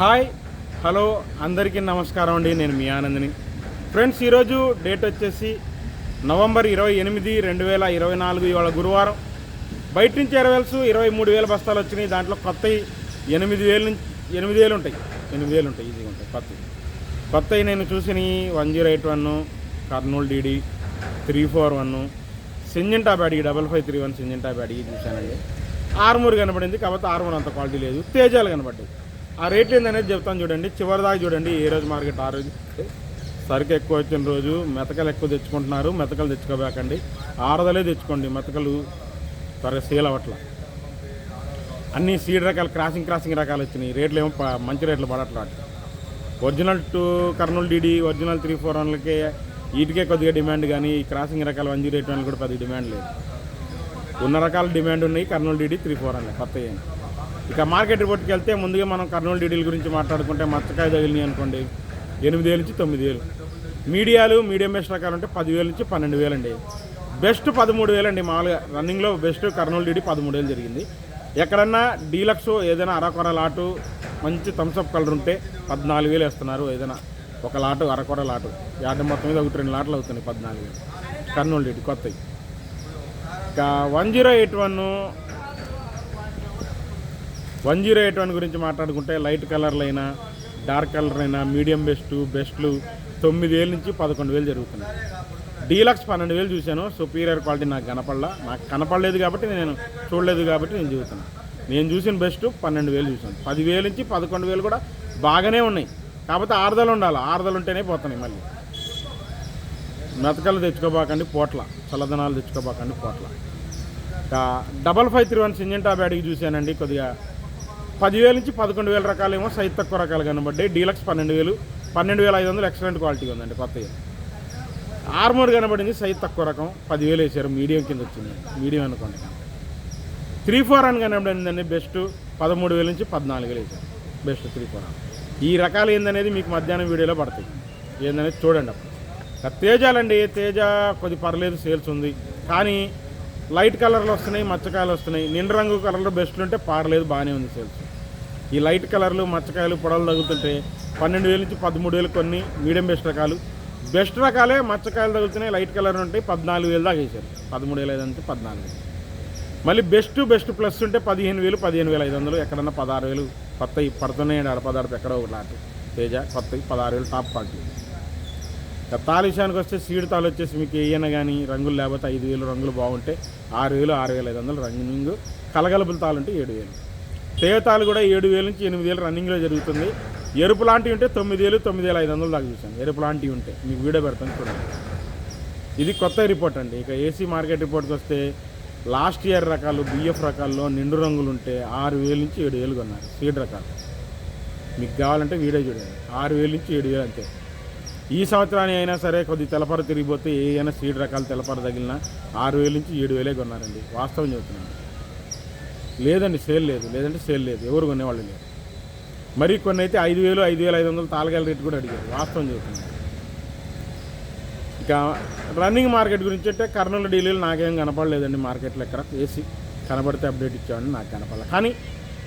Hi hello అందరికీ నమస్కారం అండి. నేను మీ ఆనందిని. ఫ్రెండ్స్ ఈరోజు డేట్ వచ్చేసి నవంబర్ ఇరవై ఎనిమిది రెండు వేల ఇరవై నాలుగు ఇవాళ గురువారం. బయట నుంచి ఎరవేల్స్ ఇరవై మూడు వేల బస్తాలు వచ్చినాయి. దాంట్లో కొత్త ఎనిమిది వేలు నుంచి ఎనిమిది వేలు ఉంటాయి. ఎనిమిది వేలు ఉంటాయి. ఈజీగా ఉంటాయి. కొత్త కొత్త నేను చూసిన one zero eight one Kurnool DD three four one Syngenta అడిగి double five three one Syngenta అడిగి చూశానండి. ఆర్మూర్ కనబడింది. కాకపోతే ఆర్మూర్ అంత క్వాలిటీ లేదు. తేజాలు కనబడ్డాయి. ఆ రేట్లు ఏందనేది చెప్తాను చూడండి. చివరి దాకా చూడండి ఏ రోజు మార్కెట్ ఆ రోజు. సరుకు ఎక్కువ వచ్చిన రోజు మెతకలు ఎక్కువ తెచ్చుకుంటున్నారు. మెతకలు తెచ్చుకోబాకండి. ఆరదలే తెచ్చుకోండి మెతకలు త్వరగా సేల్ అవ్వట్ల. అన్ని సీడ్ రకాలు క్రాసింగ్ క్రాసింగ్ రకాలు వచ్చినాయి. రేట్లు ఏమో ప- మంచి రేట్లు పడట్లా. Original two Kurnool DD original three four వన్లకే వీటికే కొద్దిగా డిమాండ్ కానీ క్రాసింగ్ రకాల వన్ జీరో ఎయిట్ వన్లు కూడా పెద్ద డిమాండ్ లేదు. ఉన్న రకాల డిమాండ్ ఉన్నాయి. కర్నూలు డీడీ త్రీ ఫోర్ వన్లే కొత్త ఇక మార్కెట్ రిపోర్ట్కి వెళ్తే ముందుగా మనం కర్నూలు డీడీల గురించి మాట్లాడుకుంటే మచ్చకాయ తగిలినాయి అనుకోండి. ఎనిమిది వేలు నుంచి తొమ్మిది వేలు. మీడియాలు మీడియం బెస్ట్ రకాలు ఉంటే పదివేలు నుంచి పన్నెండు వేలు అండి బెస్ట్ పదమూడు వేలు అండి మామూలుగా రన్నింగ్లో బెస్ట్ కర్నూలు డీడీ పదమూడు వేలు జరిగింది. ఎక్కడన్నా డీలక్స్ ఏదైనా అరకొర లాటు మంచి థమ్స్అప్ కలర్ ఉంటే పద్నాలుగు వేలు వేస్తున్నారు ఏదైనా. ఒక లాటు అరకొర లాటు. యార్డ్ మొత్తం మీద ఒకటి రెండు లాట్లు అవుతున్నాయి పద్నాలుగు వేలు. కర్నూలు డీడీ కొత్తవి. ఇక one zero eight one one zero eight one గురించి మాట్లాడుకుంటే లైట్ కలర్లు అయినా డార్క్ కలర్ అయినా మీడియం బెస్ట్ బెస్ట్లు తొమ్మిది వేల నుంచి పదకొండు వేలు జరుగుతున్నాయి. డీలక్స్ పన్నెండు వేలు చూశాను సుపీరియర్ క్వాలిటీ నాకు కనపడలా. నాకు కనపడలేదు కాబట్టి నేను చూడలేదు కాబట్టి నేను చూస్తున్నాను నేను చూసిన బెస్ట్ పన్నెండు వేలు చూశాను. పదివేలు నుంచి పదకొండు వేలు కూడా బాగానే ఉన్నాయి. కాకపోతే ఆరుదలు ఉండాలి. ఆరుదలు ఉంటేనే పోతున్నాయి మళ్ళీ. మెతకలు తెచ్చుకోబాకండి పోట్ల. చల్లదనాలు తెచ్చుకోబాకండి పోట్ల. Double five three one Syngenta బ్యాడ్కి చూశానండి. కొద్దిగా పదివేల నుంచి పదకొండు వేల రకాలేమో సైజ్ తక్కువ రకాలు కనబడ్డాయి. డీలక్స్ పన్నెండు వేలు పన్నెండు వేల ఐదు వందలు ఎక్సలెంట్ క్వాలిటీ ఉందండి కొత్తగా ఆర్మోర్ కనబడింది సైజ్ తక్కువ రకం. పదివేలు వేసారు మీడియం కింద వచ్చింది. మీడియం అనుకోండి. త్రీ ఫోర్ అని కనబడిందండి బెస్ట్. పదమూడు వేల నుంచి పద్నాలుగు వేలు వేసారు. బెస్ట్ త్రీ ఫోర్ అని ఈ రకాలు ఏందనేది మీకు మధ్యాహ్నం వీడియోలో పడతాయి. ఏందనేది చూడండి అప్పుడు. తేజాలండి తేజ కొద్ది పర్లేదు సేల్స్ ఉంది. కానీ లైట్ కలర్లు వస్తున్నాయి మచ్చకాయలు వస్తున్నాయి. నిండు రంగు కలర్లు బెస్ట్లు ఉంటే పారలేదు బాగానే ఉంది సేల్స్. ఈ లైట్ కలర్లు మచ్చకాయలు పొడవలు తగులుతుంటే పన్నెండు వేలు నుంచి పదమూడు వేలు కొన్ని మీడియం బెస్ట్ రకాలు. బెస్ట్ రకాలే మచ్చకాయలు తగులుతున్నాయి లైట్ కలర్ ఉంటాయి పద్నాలుగు వేలు దాకా వేసారు పదమూడు వేల ఐదు అంటే పద్నాలుగు వేలు. మళ్ళీ బెస్ట్ బెస్ట్ ప్లస్ ఉంటే పదిహేను వేలు పదిహేను వేల ఐదు వందలు. ఎక్కడన్నా పదహారు వేలు కొత్తవి పడుతున్నాయండి ఆడ పదహారు ఎక్కడో ఒక లాట్ తేజ కొత్తవి పదహారు వేలు టాప్ క్వాలిటీ. ఇక తాలు విషయానికి వస్తే సీడ్ తాలు వచ్చేసి మీకు ఏయన కానీ రంగులు లేకపోతే ఐదు వేలు రంగులు బాగుంటే ఆరు వేలు ఆరు వేల ఐదు వందలు రంగు కలగలుపుల తాలు ఉంటే ఏడు వేలు. తేవ కూడా ఏడు వేలు నుంచి ఎనిమిది వేలు రన్నింగ్లో జరుగుతుంది. ఎరుపు లాంటివి ఉంటే తొమ్మిది వేలు తొమ్మిది వేల ఐదు వందలు దాకా చూసాను ఎరుపు లాంటివి ఉంటే. మీకు వీడియో పెడతాను చూడండి. ఇది కొత్త రిపోర్ట్ అండి. ఇక ఏసీ మార్కెట్ రిపోర్ట్కి వస్తే లాస్ట్ ఇయర్ రకాలు బిఎఫ్ రకాల్లో నిండు రంగులు ఉంటే ఆరు వేలు నుంచి ఏడు వేలు కొన్నారు. సీడ్ రకాలు. మీకు కావాలంటే వీడియో చూడండి. ఆరు వేలు నుంచి ఏడు వేలు అంతే. ఈ సంవత్సరానికి అయినా సరే కొద్ది తెలపర తిరిగిపోతే ఏ అయినా సీడ్ రకాలు తెలపర తగిలినా ఆరు వేలు నుంచి ఏడు వేలే కొన్నారండి. వాస్తవం చెబుతున్నాను. లేదండి సేల్ లేదు. లేదంటే సేల్ లేదు. ఎవరు కొనేవాళ్ళు లేరు. మరి కొన్ని అయితే ఐదు వేలు ఐదు వేలు ఐదు వందలు తాళగాల రేటు కూడా అడిగారు. వాస్తవం చెబుతున్నాను ఇక రన్నింగ్ మార్కెట్ గురించి అంటే కర్నూలు డీలీలు నాకేం కనపడలేదండి మార్కెట్లో ఎక్కడ. వేసి కనబడితే అప్డేట్ ఇచ్చామని నాకు కనపడలేదు. కానీ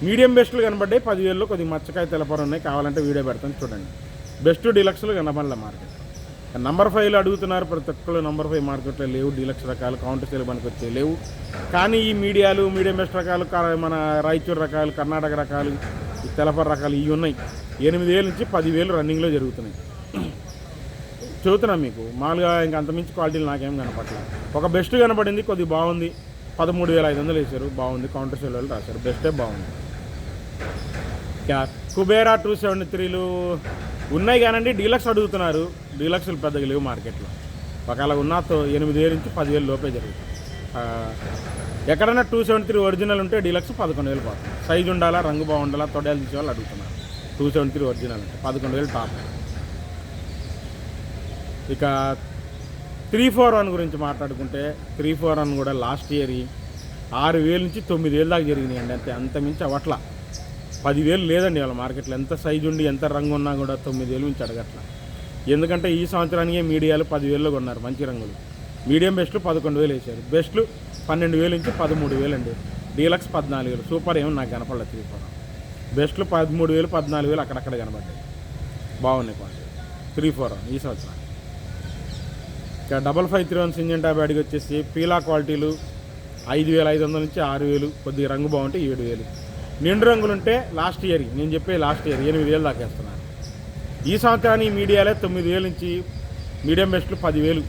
మీడియం బెస్ట్లు కనబడ్డాయి పదివేల్లో కొద్దిగా మచ్చకాయ తెలపరు ఉన్నాయి. కావాలంటే వీడియో పెడతాను. చూడండి. బెస్ట్ డీలక్స్లు కనపడలే మార్కెట్. నంబర్ ఫైవ్లో అడుగుతున్నారు ప్రతి ఒక్కళ్ళు నంబర్ ఫైవ్ మార్కెట్లో లేవు డీలక్స్ రకాలు కౌంటర్ సేల్ మనకు వచ్చే లేవు. కానీ ఈ మీడియాలు మీడియం బెస్ట్ రకాలు మన రాయచూరు రకాలు కర్ణాటక రకాలు ఈ తెలపర రకాలు ఇవి ఉన్నాయి. ఎనిమిది వేల నుంచి పదివేలు రన్నింగ్లో జరుగుతున్నాయి. చదువుతున్నాం మీకు మామూలుగా ఇంకా అంతమించి క్వాలిటీలు నాకేం కనపడలేదు ఒక బెస్ట్ కనపడింది కొద్దిగా బాగుంది. పదమూడు వేల ఐదు వందలు వేశారు బాగుంది. కౌంటర్ సేల్ వాళ్ళు రాశారు బెస్టే బాగుంది. కుబేరా టూ సెవెంటీ త్రీలు ఉన్నాయి కానండి డీలక్స్ అడుగుతున్నారు. డీలక్స్లు పెద్దగా లేవు మార్కెట్లో. ఒకవేళ ఉన్నతో ఎనిమిది వేలు నుంచి పదివేలు లోపే జరుగుతుంది. ఎక్కడైనా టూ సెవెంటీ త్రీ ఒరిజినల్ ఉంటే డీలక్స్ పదకొండు వేలు పోతుంది. సైజు ఉండాలా రంగు బాగుండాలా తొడేలు తీసే వాళ్ళు అడుగుతున్నారు. టూ సెవెంటీ త్రీ ఒరిజినల్ అంటే పదకొండు వేలు టాప్. ఇక త్రీ ఫోర్ వన్ గురించి మాట్లాడుకుంటే త్రీ ఫోర్ వన్ కూడా లాస్ట్ ఇయర్ ఆరు వేలు నుంచి తొమ్మిది వేలు దాకా జరిగినాయి అండి అంతే అంతమించి అవట్లా అవట్ల పదివేలు లేదండి వాళ్ళ మార్కెట్లో. ఎంత సైజు ఉండి ఎంత రంగు ఉన్నా కూడా తొమ్మిది వేలు నుంచి అడగట్ల. ఎందుకంటే ఈ సంవత్సరానికి మీడియాలు పదివేల్లో కొన్నారు మంచి రంగులు. మీడియం బెస్ట్లు పదకొండు వేలు వేశారు. బెస్ట్లు పన్నెండు వేలు నుంచి పదమూడు వేలు అండి. డీలక్స్ పద్నాలుగు వేలు. సూపర్ ఏమో నాకు కనపడలేదు త్రీ ఫోర్ బెస్ట్లు పదమూడు వేలు పద్నాలుగు వేలు అక్కడక్కడ కనబడ్డాయి. బాగున్నాయి క్వాలిటీ. త్రీ ఫోర్ ఈ సంవత్సరం. ఇక డబల్ ఫైవ్ త్రీ వన్ సింజన్ ట్యాబ్ అడిగి వచ్చేసి పీలా క్వాలిటీలు ఐదు వేల ఐదు వందల నుంచి ఆరు వేలు. కొద్దిగా రంగు బాగుంటే ఏడు వేలు. నిండు రంగులుంటే లాస్ట్ ఇయర్ నేను చెప్పే లాస్ట్ ఇయర్ ఎనిమిది వేలు దాకేస్తున్నాను ఈ సంవత్సరానికి మీడియాలే తొమ్మిది వేలు నుంచి మీడియం బెస్ట్లు పదివేలు.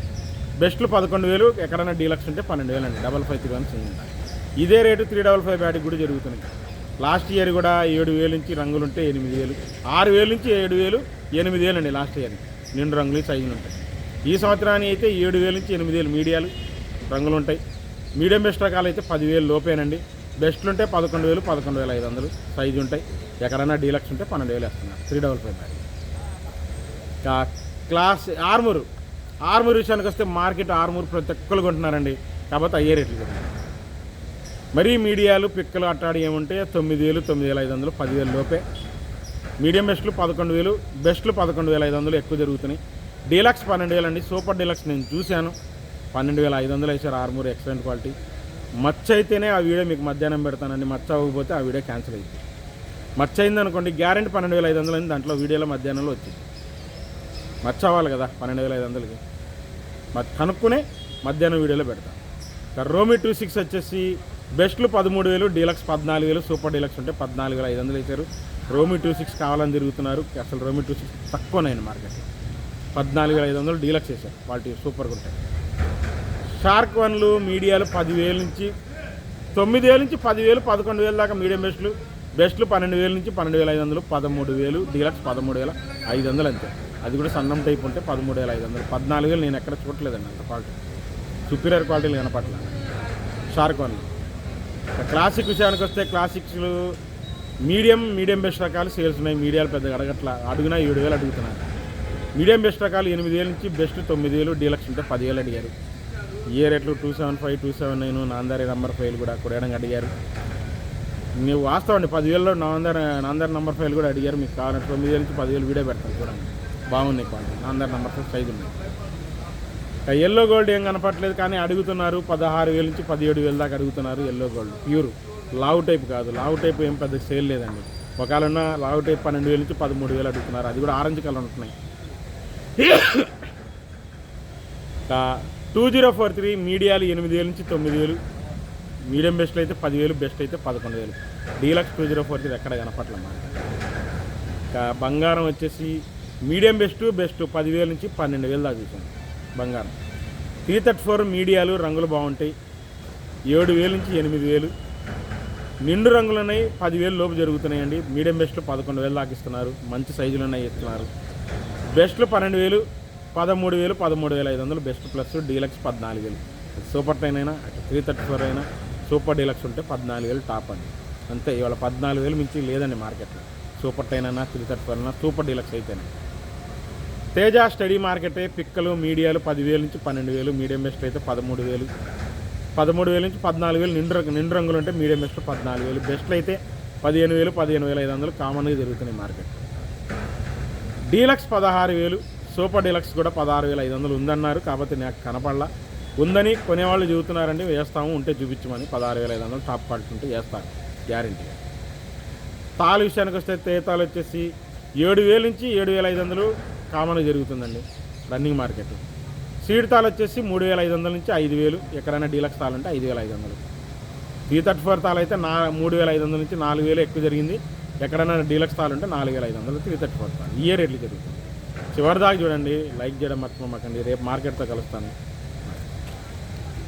బెస్ట్లు పదకొండు వేలు ఎక్కడైనా డీలక్స్ ఉంటే పన్నెండు వేలు అండి డబల్ ఫైవ్ త్రీ వన్ ఇదే rate three double five batting కూడా జరుగుతున్నాయి. లాస్ట్ ఇయర్ కూడా ఏడు వేలు నుంచి రంగులు ఉంటే ఎనిమిది వేలు. ఆరు వేలు నుంచి ఏడు వేలు ఎనిమిది వేలు అండి లాస్ట్ ఇయర్. నిండు రంగులు సైజులు ఉంటాయి. ఈ సంవత్సరానికి అయితే ఏడు వేలు నుంచి ఎనిమిది వేలు మీడియాలు రంగులు ఉంటాయి మీడియం బెస్ట్ రకాలు అయితే పదివేలు లోపేనండి. బెస్ట్లు ఉంటే పదకొండు వేలు పదకొండు వేల ఐదు వందలు. సైజు ఉంటాయి ఎక్కడైనా డీలక్స్ ఉంటే పన్నెండు వేలు వేస్తున్నారు. త్రీ డబల్ ఫైవ్ బ్యాగ్ ఇంకా క్లాస్ ఆర్మూరు. ఆర్మూర్ విషయానికి వస్తే మార్కెట్ ఆర్మూర్ ప్రతి ఒక్కరు కొంటున్నారండి. కాకపోతే అయ్యే రేట్లు కొంటున్నారు. మరీ మీడియాలు పిక్కలు అట్టాడి ఏముంటే తొమ్మిది వేలు తొమ్మిది వేల ఐదు వందలు పదివేలు లోపే. మీడియం బెస్ట్లు పదకొండు వేలు బెస్ట్లు పదకొండు వేల ఐదు వందలు ఎక్కువ జరుగుతున్నాయి. డీలక్స్ పన్నెండు వేలు అండి సూపర్ డీలక్స్ నేను చూశాను. పన్నెండు వేల ఐదు వందలు వేసారు ఆర్మూర్. Excellent quality. మచ్చ అయితేనే ఆ వీడియో మీకు మధ్యాహ్నం పెడతానండి. మచ్చ అవ్వకపోతే ఆ వీడియో క్యాన్సిల్ అయింది మచ్చ అయింది అనుకోండి గ్యారెంటీ పన్నెండు వేల ఐదు వందలు అయింది. దాంట్లో వీడియోలో మధ్యాహ్నంలో వచ్చింది. మచ్చ అవ్వాలి కదా పన్నెండు వేల ఐదు వందలకి. కనుక్కునే మధ్యాహ్నం వీడియోలో పెడతాం. రోమి టూ సిక్స్ వచ్చేసి బెస్ట్లు పదమూడు వేలు డీలక్స్ పద్నాలుగు వేలు సూపర్ డీలక్స్ ఉంటే పద్నాలుగు వేల ఐదు వందలు వేశారు రోమి టూ సిక్స్ కావాలని తిరుగుతున్నారు. అసలు రోమి టూ సిక్స్ తక్కువనైనా మార్కెట్. పద్నాలుగు వేల ఐదు వందలు డీలక్స్ వేశారు క్వాలిటీ సూపర్గా ఉంటాయి. షార్క్ వన్లు మీడియాలు పదివేల నుంచి తొమ్మిది వేల నుంచి పదివేలు పదకొండు వేల దాకా మీడియం బెస్ట్లు. బెస్ట్లు పన్నెండు వేల నుంచి పన్నెండు వేల ఐదు వందలు పదమూడు వేలు డీలక్స్ పదమూడు వేల ఐదు వందలు అంతే. అది కూడా సన్నం టైప్ ఉంటే పదమూడు వేల ఐదు వందలు. పద్నాలుగు వేలు నేను ఎక్కడ చూడలేదండి అంత క్వాలిటీ సుపీరియర్ క్వాలిటీలు కనపట్ల షార్క్ వన్లు క్లాసిక్ విషయానికి వస్తే క్లాసిక్స్లు మీడియం మీడియం బెస్ట్ రకాలు సేల్స్ ఉన్నాయి. మీడియాలు పెద్దగా అడగట్ల. అడిగినా ఏడు వేలు అడుగుతున్నారు. మీడియం బెస్ట్ రకాలు ఎనిమిది వేల నుంచి బెస్ట్ తొమ్మిది వేలు డీలక్స్ ఉంటే పదివేలు అడిగారు. ఏ రేట్లు two seven five two seven nine Namdhari number five కూడా కొడేయడానికి అడిగారు. ನೀವು వాస్తవం అండి పదివేలలో నాందర్ నాందర్ నంబర్ ఫైవ్ కూడా అడిగారు మీకు కావాలంటే. తొమ్మిది వేల నుంచి పదివేలు వీడియో పెడతాను చూడండి. బాగుంది quality Namdhari number five size ఉన్నాయి. ఎల్లో గోల్డ్ ఏం కనపట్లేదు కానీ అడుగుతున్నారు పదహారు వేల నుంచి పదిహేడు వేల దాకా అడుగుతున్నారు ఎల్లో గోల్డ్ ప్యూర్ లావు టైప్ కాదు లావు టైప్ ఏం పెద్ద సేల్ లేదండి. ఒకవేళ ఉన్న లావు టైప్ పన్నెండు వేల నుంచి పదమూడు వేలు అడుగుతున్నారు అది కూడా ఆరెంజ్ కలర్ ఉంటున్నాయి. టూ జీరో ఫోర్ త్రీ మీడియాలు ఎనిమిది వేల నుంచి తొమ్మిది వేలు. మీడియం బెస్ట్లో అయితే పదివేలు బెస్ట్ అయితే పదకొండు వేలు. Deluxe two zero four three ఎక్కడ కనపట్లమ్మా ఇంకా బంగారం వచ్చేసి మీడియం బెస్ట్ బెస్ట్ పదివేల నుంచి పన్నెండు వేలు దాకా చూసాను బంగారం. త్రీ థర్టీ ఫోర్ మీడియాలు రంగులు బాగుంటాయి. ఏడు వేలు నుంచి ఎనిమిది వేలు. నిండు రంగులు ఉన్నాయి పదివేలు లోపు జరుగుతున్నాయండి. మీడియం బెస్ట్లు పదకొండు వేలు దాకా ఇస్తున్నారు. మంచి సైజులు ఉన్నాయి ఇస్తున్నారు. బెస్ట్లు పన్నెండు వేలు. పదమూడు వేలు పదమూడు వేల ఐదు వందలు బెస్ట్ ప్లస్ డీలక్స్ పద్నాలుగు వేలు. సూపర్ టెన్ అయినా అటు త్రీ థర్టీ ఫోర్ అయినా సూపర్ డీలక్స్ ఉంటే పద్నాలుగు వేలు టాప్ అండి. అంతే ఇవాళ పద్నాలుగు వేలు మించి లేదండి మార్కెట్లో. సూపర్ టెన్ అయినా త్రీ థర్టీ ఫోర్ అయినా సూపర్ డీలక్స్ అయితేనే. తేజ స్టడీ మార్కెటే పిక్కలు మీడియాలు పదివేలు నుంచి పన్నెండు వేలు మీడియం బెస్ట్ అయితే పదమూడు వేలు. పదమూడు వేలు నుంచి పద్నాలుగు వేలు నిండు రంగు నిండు రంగులు ఉంటే మీడియం బెస్ట్ పద్నాలుగు వేలు. బెస్ట్లు అయితే పదిహేను వేలు పదిహేను వేల ఐదు వందలు కామన్గా జరుగుతున్నాయి మార్కెట్. డీలక్స్ పదహారు వేలు సూపర్ డీలక్స్ కూడా పదహారు వేల ఐదు వందలు ఉందన్నారు. కాబట్టి నాకు కనపడలా. ఉందని కొనేవాళ్ళు చెబుతున్నారండి వేస్తాము ఉంటే చూపించమని. పదహారు వేల ఐదు వందలు టాప్ క్వాలిటీ ఉంటే వేస్తారు గ్యారంటీగా తాలు విషయానికి వస్తే తేతాలు వచ్చేసి ఏడు వేల నుంచి ఏడు వేల ఐదు వందలు కామన్గా జరుగుతుందండి రన్నింగ్ మార్కెట్. సీడ్ తాలు వచ్చేసి మూడు వేల ఐదు వందల నుంచి ఐదు వేలు ఎక్కడైనా డీలక్స్ తాలు అంటే ఐదు వేల ఐదు వందలు. త్రీ థర్టీ ఫోర్ తాలు అయితే నా మూడు వేల ఐదు వందల నుంచి నాలుగు వేలు ఎక్కువ జరిగింది ఎక్కడైనా డీలక్స్ తాలు ఉంటే నాలుగు వేల ఐదు వందలు త్రీ థర్టీ ఫోర్ తాలు ఇయర్ రేట్లు జరుగుతుంది? చివరి దాకా చూడండి. లైక్ చేయడం మర్చిపోమాకండి రేపు మార్కెట్తో కలుస్తాను.